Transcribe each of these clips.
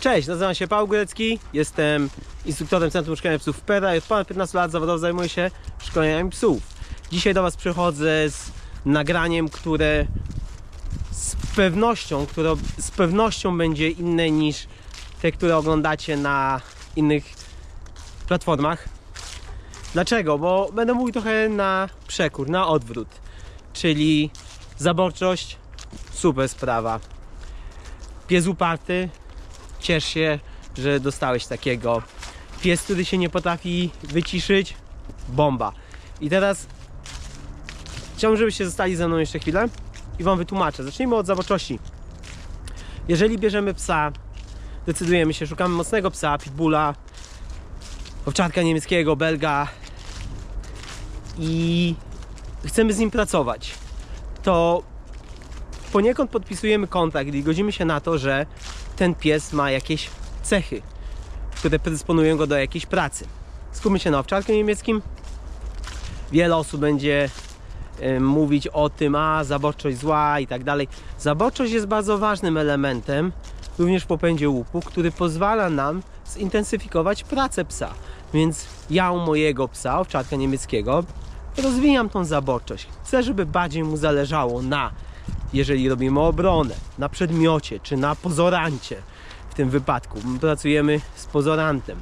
Cześć, nazywam się Paweł Górecki, jestem instruktorem Centrum Szkolenia Psów PERA i od ponad 15 lat zawodowo zajmuję się szkoleniami psów. Dzisiaj do Was przychodzę z nagraniem, które z pewnością, które z pewnością będzie inne niż te, które oglądacie na innych platformach. Dlaczego? Bo będę mówił trochę na przekór, na odwrót. Czyli zaborczość, super sprawa. Pies uparty, ciesz się, że dostałeś takiego. Pies, który się nie potrafi wyciszyć, bomba. I teraz chciałbym, żebyście zostali ze mną jeszcze chwilę i Wam wytłumaczę. Zacznijmy od zaborczości. Jeżeli bierzemy psa, decydujemy się, szukamy mocnego psa, pitbulla, owczarka niemieckiego, belga i chcemy z nim pracować, to poniekąd podpisujemy kontrakt i godzimy się na to, że ten pies ma jakieś cechy, które predysponują go do jakiejś pracy. Skupmy się na owczarku niemieckim. Wiele osób będzie mówić o tym, a zaborczość zła i tak dalej. Zaborczość jest bardzo ważnym elementem, również w popędzie łupu, który pozwala nam zintensyfikować pracę psa. Więc ja u mojego psa, owczarka niemieckiego, rozwijam tą zaborczość. Chcę, żeby bardziej mu zależało na, jeżeli robimy obronę, na przedmiocie czy na pozorancie. W tym wypadku my pracujemy z pozorantem,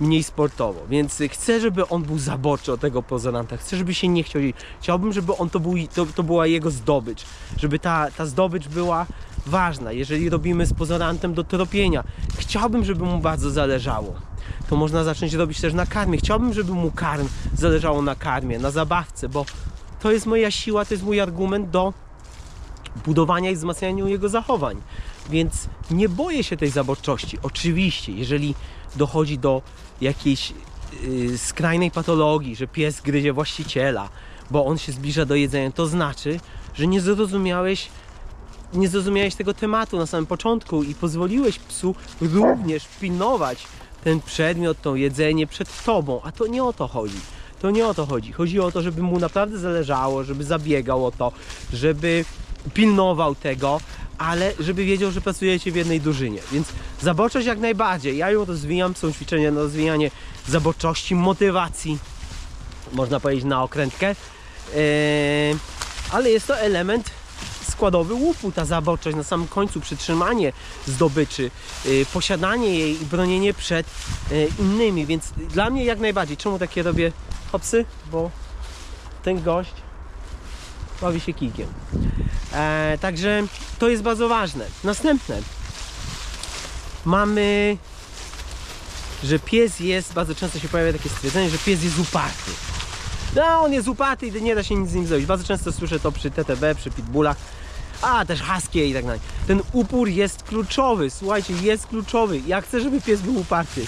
mniej sportowo, więc chcę, żeby on był zaborczy o tego pozoranta. Chcę, żeby się nie chciał. Chciałbym, żeby on to, był, to, to była jego zdobycz, żeby ta, ta zdobycz była ważna. Jeżeli robimy z pozorantem do tropienia, chciałbym, żeby mu bardzo zależało to można zacząć robić też na karmie. Chciałbym, żeby mu karm zależało na karmie, na zabawce, bo to jest moja siła, to jest mój argument do budowania i wzmacniania jego zachowań. Więc nie boję się tej zaborczości. Oczywiście, jeżeli dochodzi do jakiejś yy, skrajnej patologii, że pies gryzie właściciela, bo on się zbliża do jedzenia, to znaczy, że nie zrozumiałeś nie zrozumiałeś tego tematu na samym początku i pozwoliłeś psu również pilnować ten przedmiot, to jedzenie przed tobą, a to nie o to chodzi. To nie o to chodzi. Chodzi o to, żeby mu naprawdę zależało, żeby zabiegał o to, żeby pilnował tego, ale żeby wiedział, że pracujecie w jednej drużynie. Więc zaborczość jak najbardziej. Ja ją rozwijam, są ćwiczenia na rozwijanie zaborczości, motywacji, można powiedzieć na okrętkę, Eee, ale jest to element składowy łupu, ta zaborczość na samym końcu, przytrzymanie zdobyczy, yy, posiadanie jej i bronienie przed yy, innymi, więc dla mnie jak najbardziej. Czemu takie robię hopsy? Bo ten gość bawi się kijkiem. E, także to jest bardzo ważne. Następne. Mamy, że pies jest, bardzo często się pojawia takie stwierdzenie, że pies jest uparty. No, on jest uparty i nie da się nic z nim zrobić. Bardzo często słyszę to przy TTB, przy pitbullach, a też husky i tak dalej. Ten upór jest kluczowy, słuchajcie, jest kluczowy. Ja chcę, żeby pies był uparty.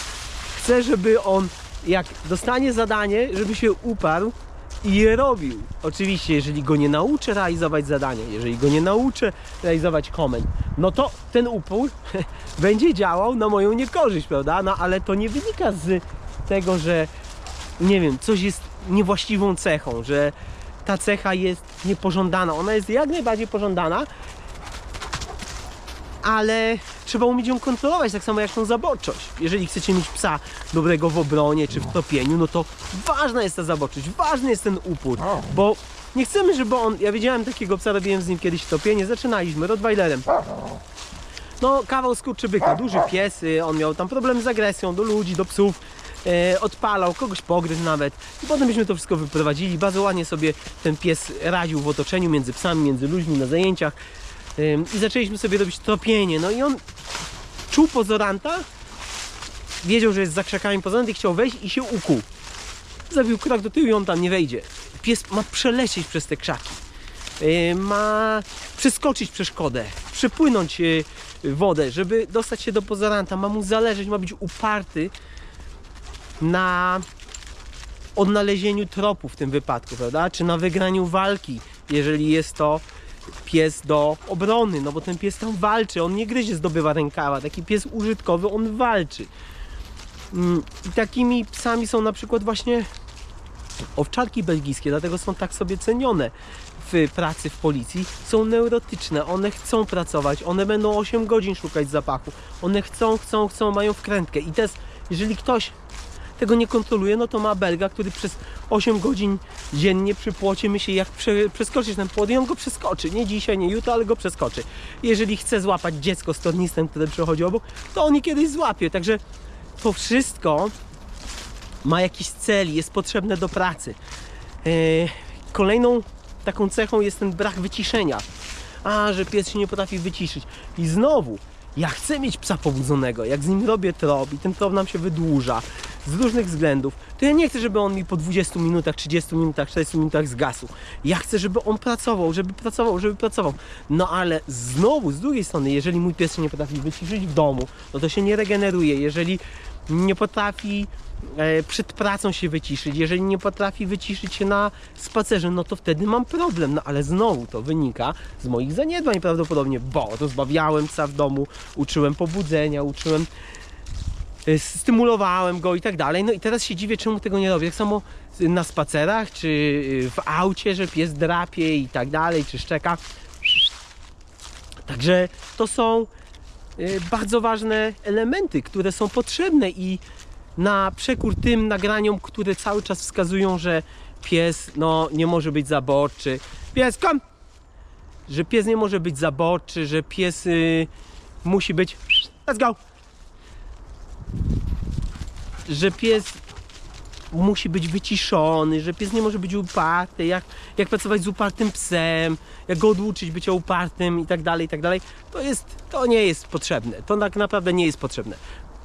Chcę, żeby on, jak dostanie zadanie, żeby się uparł i je robił. Oczywiście, jeżeli go nie nauczę realizować zadania, jeżeli go nie nauczę realizować komend, no to ten upór będzie działał na moją niekorzyść, prawda? No ale to nie wynika z tego, że nie wiem, coś jest niewłaściwą cechą, że ta cecha jest niepożądana. Ona jest jak najbardziej pożądana, ale trzeba umieć ją kontrolować, tak samo jak tą zaborczość. Jeżeli chcecie mieć psa dobrego w obronie czy w topieniu, no to ważna jest ta zaborczość, ważny jest ten upór, bo nie chcemy, żeby on, ja widziałem takiego psa, robiłem z nim kiedyś topienie, zaczynaliśmy Rottweilerem. No, kawał skurczybyka, duży pies, y, on miał tam problem z agresją do ludzi, do psów, e, odpalał, kogoś pogryzł nawet. I potem byśmy to wszystko wyprowadzili. Bardzo ładnie sobie ten pies radził w otoczeniu między psami, między ludźmi na zajęciach. I zaczęliśmy sobie robić tropienie. No i on czuł pozoranta, wiedział, że jest za krzakami pozorant i chciał wejść i się ukuł. Zabił krok do tyłu i on tam nie wejdzie. Pies ma przelecieć przez te krzaki. Yy, ma przeskoczyć przeszkodę, przepłynąć yy, wodę, żeby dostać się do pozoranta. Ma mu zależeć, ma być uparty na odnalezieniu tropu w tym wypadku, prawda? Czy na wygraniu walki, jeżeli jest to pies do obrony, no bo ten pies tam walczy, on nie gryzie, zdobywa rękawa. Taki pies użytkowy, on walczy. Mm, I takimi psami są na przykład właśnie owczarki belgijskie, dlatego są tak sobie cenione w pracy w policji są neurotyczne. One chcą pracować, one będą 8 godzin szukać zapachu. One chcą, chcą, chcą, mają wkrętkę. I teraz, jeżeli ktoś tego nie kontroluje, no to ma belga, który przez 8 godzin dziennie przy płocie myśli, jak prze, przeskoczyć ten płot i on go przeskoczy. Nie dzisiaj, nie jutro, ale go przeskoczy. Jeżeli chce złapać dziecko z tornistem, które przechodzi obok, to on je kiedyś złapie. Także to wszystko ma jakiś cel, jest potrzebne do pracy. E, Kolejną taką cechą jest ten brak wyciszenia. A, że pies się nie potrafi wyciszyć. I znowu, ja chcę mieć psa pobudzonego. Jak z nim robię trop i ten trop nam się wydłuża z różnych względów, to ja nie chcę, żeby on mi po 20 minutach, 30 minutach, 40 minutach zgasł. Ja chcę, żeby on pracował, żeby pracował, żeby pracował. No ale znowu, z drugiej strony, jeżeli mój pies nie potrafi wyciszyć w domu, no to się nie regeneruje. Jeżeli nie potrafi e, przed pracą się wyciszyć, jeżeli nie potrafi wyciszyć się na spacerze, no to wtedy mam problem. No ale znowu to wynika z moich zaniedbań prawdopodobnie, bo rozbawiałem psa w domu, uczyłem pobudzenia, uczyłem stymulowałem go i tak dalej. No i teraz się dziwię, czemu tego nie robię. Tak samo na spacerach, czy y, w aucie, że pies drapie i tak dalej, czy szczeka. Także to są y, bardzo ważne elementy, które są potrzebne i na przekór tym nagraniom, które cały czas wskazują, że pies no, nie może być zaborczy. Pies, kom! Że pies nie może być zaborczy, że pies y, musi być. Let's go! Że pies musi być wyciszony, że pies nie może być uparty, jak, jak pracować z upartym psem, jak go oduczyć bycia upartym i tak dalej, i tak dalej. To jest, to nie jest potrzebne. To tak naprawdę nie jest potrzebne.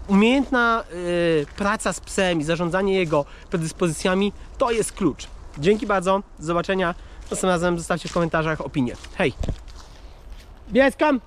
Umiejętna y, praca z psem i zarządzanie jego predyspozycjami to jest klucz. Dzięki bardzo, do zobaczenia. Następnym razem zostawcie w komentarzach opinię. Hej! Bieskam!